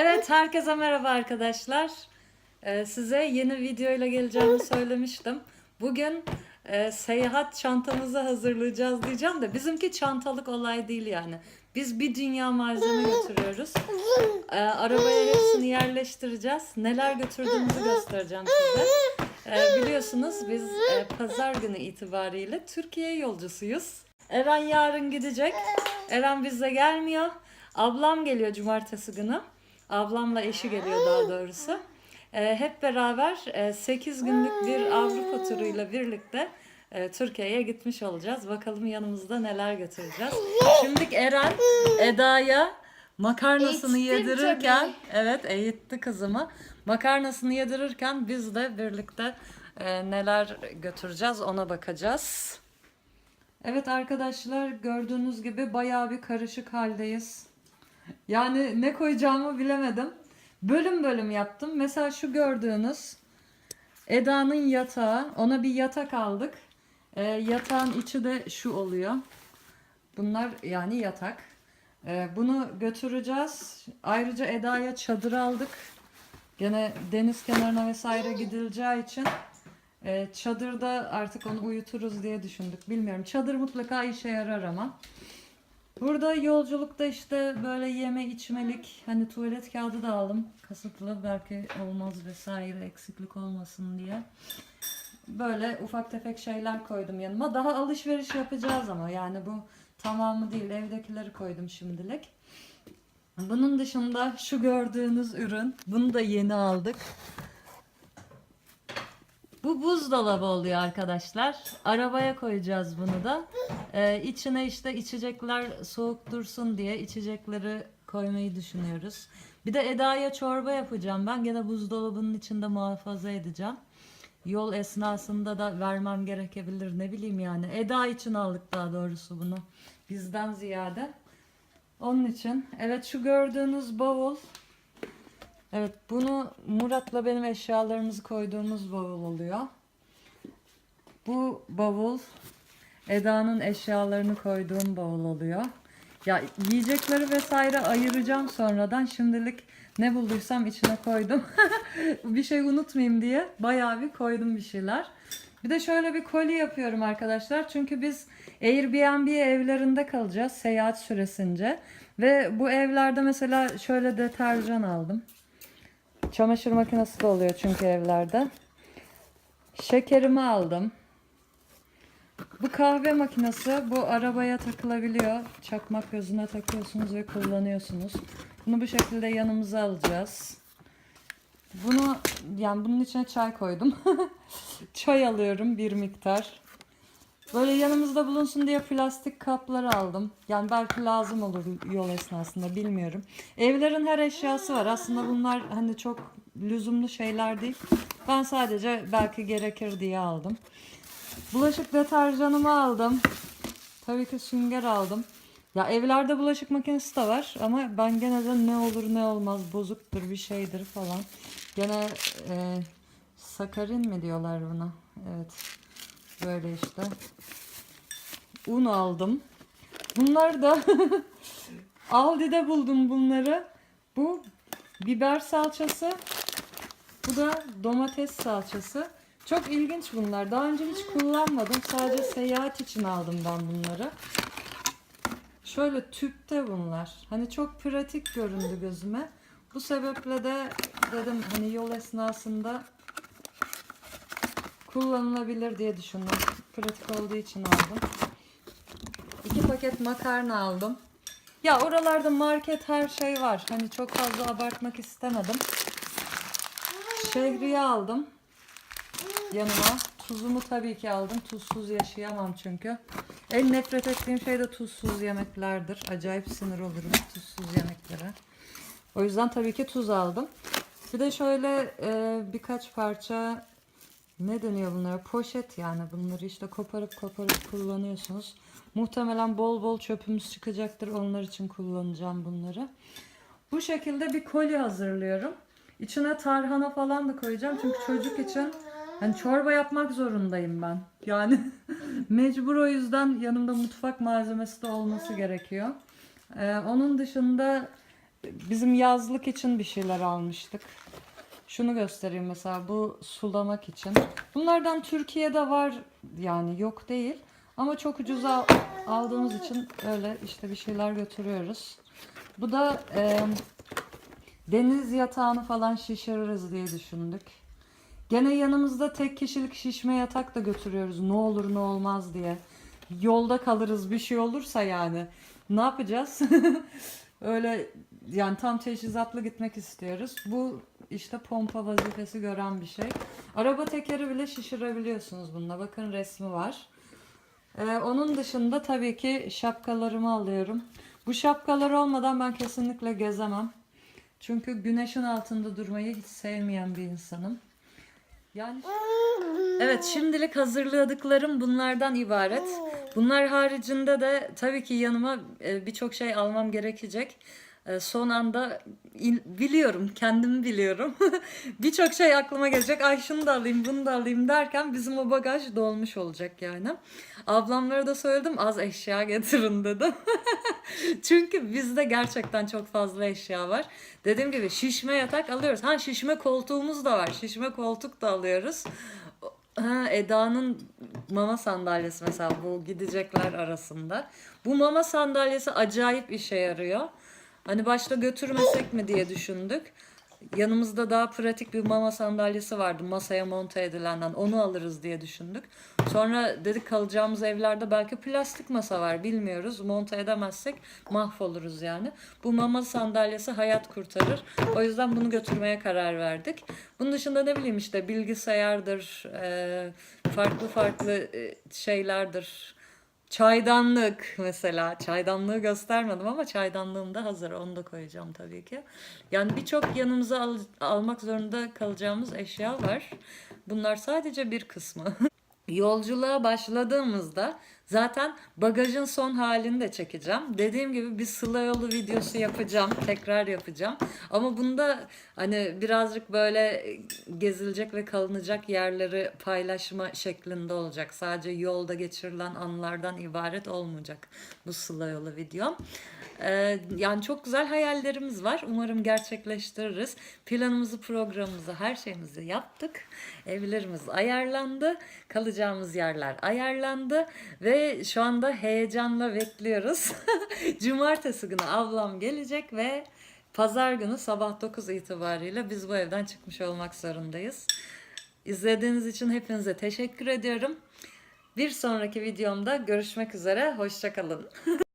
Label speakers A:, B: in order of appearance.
A: Evet, herkese merhaba arkadaşlar. Ee, size yeni videoyla geleceğimi söylemiştim. Bugün e, seyahat çantamızı hazırlayacağız diyeceğim de bizimki çantalık olay değil yani. Biz bir dünya malzeme götürüyoruz. Ee, arabaya hepsini yerleştireceğiz. Neler götürdüğümüzü göstereceğim size. Ee, biliyorsunuz biz e, pazar günü itibariyle Türkiye yolcusuyuz. Eren yarın gidecek. Eren bizle gelmiyor. Ablam geliyor cumartesi günü. Ablamla eşi geliyor daha doğrusu. Ee, hep beraber 8 günlük bir Avrupa turuyla birlikte e, Türkiye'ye gitmiş olacağız. Bakalım yanımızda neler götüreceğiz. Şimdi Eren Eda'ya makarnasını
B: Eğittim
A: yedirirken
B: tabii.
A: evet eğitti kızımı. Makarnasını yedirirken biz de birlikte e, neler götüreceğiz ona bakacağız. Evet arkadaşlar gördüğünüz gibi bayağı bir karışık haldeyiz. Yani ne koyacağımı bilemedim. Bölüm bölüm yaptım. Mesela şu gördüğünüz Eda'nın yatağı. Ona bir yatak aldık. Ee, yatağın içi de şu oluyor. Bunlar yani yatak. Ee, bunu götüreceğiz. Ayrıca Eda'ya çadır aldık. Gene deniz kenarına vesaire gidileceği için e, çadırda artık onu uyuturuz diye düşündük. Bilmiyorum. Çadır mutlaka işe yarar ama. Burada yolculukta işte böyle yeme içmelik hani tuvalet kağıdı da aldım. Kasıtlı belki olmaz vesaire eksiklik olmasın diye. Böyle ufak tefek şeyler koydum yanıma. Daha alışveriş yapacağız ama yani bu tamamı değil. Evdekileri koydum şimdilik. Bunun dışında şu gördüğünüz ürün. Bunu da yeni aldık. Bu buzdolabı oluyor arkadaşlar. Arabaya koyacağız bunu da. Ee, içine işte içecekler soğuk dursun diye içecekleri koymayı düşünüyoruz. Bir de Eda'ya çorba yapacağım ben. Gene buzdolabının içinde muhafaza edeceğim. Yol esnasında da vermem gerekebilir ne bileyim yani. Eda için aldık daha doğrusu bunu. Bizden ziyade. Onun için. Evet şu gördüğünüz bavul. Evet bunu Murat'la benim eşyalarımızı koyduğumuz bavul oluyor. Bu bavul Eda'nın eşyalarını koyduğum bavul oluyor. Ya yiyecekleri vesaire ayıracağım sonradan. Şimdilik ne bulduysam içine koydum. bir şey unutmayayım diye bayağı bir koydum bir şeyler. Bir de şöyle bir koli yapıyorum arkadaşlar. Çünkü biz Airbnb evlerinde kalacağız seyahat süresince. Ve bu evlerde mesela şöyle deterjan aldım. Çamaşır makinesi de oluyor çünkü evlerde. Şekerimi aldım. Bu kahve makinesi bu arabaya takılabiliyor. Çakmak gözüne takıyorsunuz ve kullanıyorsunuz. Bunu bu şekilde yanımıza alacağız. Bunu yani bunun içine çay koydum. çay alıyorum bir miktar. Böyle yanımızda bulunsun diye plastik kaplar aldım. Yani belki lazım olur yol esnasında bilmiyorum. Evlerin her eşyası var. Aslında bunlar hani çok lüzumlu şeyler değil. Ben sadece belki gerekir diye aldım. Bulaşık deterjanımı aldım. Tabii ki sünger aldım. Ya evlerde bulaşık makinesi de var ama ben gene de ne olur ne olmaz bozuktur bir şeydir falan. Gene e, sakarin mi diyorlar buna? Evet. Böyle işte. Un aldım. Bunlar da Aldi'de buldum bunları. Bu biber salçası. Bu da domates salçası. Çok ilginç bunlar. Daha önce hiç kullanmadım. Sadece seyahat için aldım ben bunları. Şöyle tüpte bunlar. Hani çok pratik göründü gözüme. Bu sebeple de dedim hani yol esnasında kullanılabilir diye düşündüm. Pratik olduğu için aldım. İki paket makarna aldım. Ya oralarda market her şey var. Hani çok fazla abartmak istemedim. Şehriye aldım yanıma. Tuzumu tabii ki aldım. Tuzsuz yaşayamam çünkü. En nefret ettiğim şey de tuzsuz yemeklerdir. Acayip sinir olurum tuzsuz yemeklere. O yüzden tabii ki tuz aldım. Bir de şöyle e, birkaç parça ne deniyor bunlara? Poşet yani bunları işte koparıp koparıp kullanıyorsunuz. Muhtemelen bol bol çöpümüz çıkacaktır. Onlar için kullanacağım bunları. Bu şekilde bir koli hazırlıyorum. İçine tarhana falan da koyacağım. Çünkü çocuk için hani çorba yapmak zorundayım ben. Yani mecbur o yüzden yanımda mutfak malzemesi de olması gerekiyor. Ee, onun dışında bizim yazlık için bir şeyler almıştık. Şunu göstereyim mesela bu sulamak için. Bunlardan Türkiye'de var yani yok değil. Ama çok ucuza aldığımız için öyle işte bir şeyler götürüyoruz. Bu da e, deniz yatağını falan şişiririz diye düşündük. Gene yanımızda tek kişilik şişme yatak da götürüyoruz. Ne olur ne olmaz diye. Yolda kalırız bir şey olursa yani. Ne yapacağız? Öyle yani tam teçhizatlı gitmek istiyoruz. Bu işte pompa vazifesi gören bir şey. Araba tekeri bile şişirebiliyorsunuz bununla. Bakın resmi var. Ee, onun dışında tabii ki şapkalarımı alıyorum. Bu şapkalar olmadan ben kesinlikle gezemem. Çünkü güneşin altında durmayı hiç sevmeyen bir insanım. Yani Evet şimdilik hazırladıklarım bunlardan ibaret. Bunlar haricinde de tabii ki yanıma e, birçok şey almam gerekecek. E, Son anda il- biliyorum, kendimi biliyorum. birçok şey aklıma gelecek. Ay şunu da alayım, bunu da alayım derken bizim o bagaj dolmuş olacak yani. Ablamlara da söyledim az eşya getirin dedim. Çünkü bizde gerçekten çok fazla eşya var. Dediğim gibi şişme yatak alıyoruz. Ha şişme koltuğumuz da var. Şişme koltuk da alıyoruz. Ha, Eda'nın mama sandalyesi mesela bu gidecekler arasında. Bu mama sandalyesi acayip işe yarıyor. Hani başta götürmesek mi diye düşündük. Yanımızda daha pratik bir mama sandalyesi vardı masaya monte edilenden onu alırız diye düşündük. Sonra dedik kalacağımız evlerde belki plastik masa var bilmiyoruz. Monte edemezsek mahvoluruz yani. Bu mama sandalyesi hayat kurtarır. O yüzden bunu götürmeye karar verdik. Bunun dışında ne bileyim işte bilgisayardır, farklı farklı şeylerdir. Çaydanlık mesela. Çaydanlığı göstermedim ama çaydanlığım da hazır. Onu da koyacağım tabii ki. Yani birçok yanımıza al- almak zorunda kalacağımız eşya var. Bunlar sadece bir kısmı. Yolculuğa başladığımızda zaten bagajın son halini de çekeceğim. Dediğim gibi bir sıla yolu videosu yapacağım. Tekrar yapacağım. Ama bunda hani birazcık böyle gezilecek ve kalınacak yerleri paylaşma şeklinde olacak. Sadece yolda geçirilen anlardan ibaret olmayacak bu sıla yolu videom. Ee, yani çok güzel hayallerimiz var. Umarım gerçekleştiririz. Planımızı, programımızı, her şeyimizi yaptık. Evlerimiz ayarlandı. Kalacağımız yerler ayarlandı. Ve şu anda heyecanla bekliyoruz. Cumartesi günü ablam gelecek ve pazar günü sabah 9 itibariyle biz bu evden çıkmış olmak zorundayız. İzlediğiniz için hepinize teşekkür ediyorum. Bir sonraki videomda görüşmek üzere. Hoşçakalın.